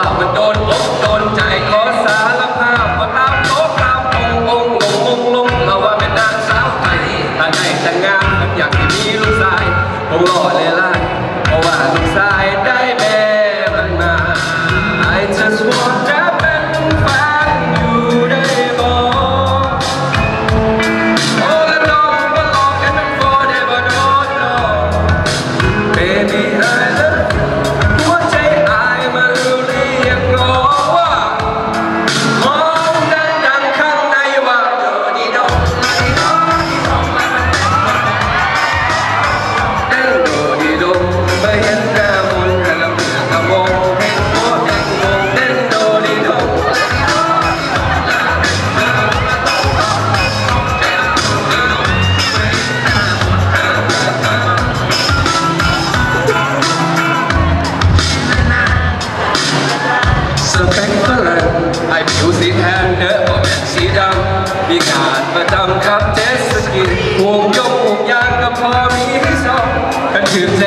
าพโดนอกโดนใจขอสารภาพว่าตามโต๊ตามององลงองลงเราว่าเป็นนางสาวไทยถ้าได้แต่งงานผมอยากมีลูกชายผมรอเลยล่ะเพราะว่าลูกชาย ผิวสีแทนเนื้อออกแบนสีดำมีงานประจำครับเจสสกินวงยงวงยางก็พอมีให้ชอบกันถือใจ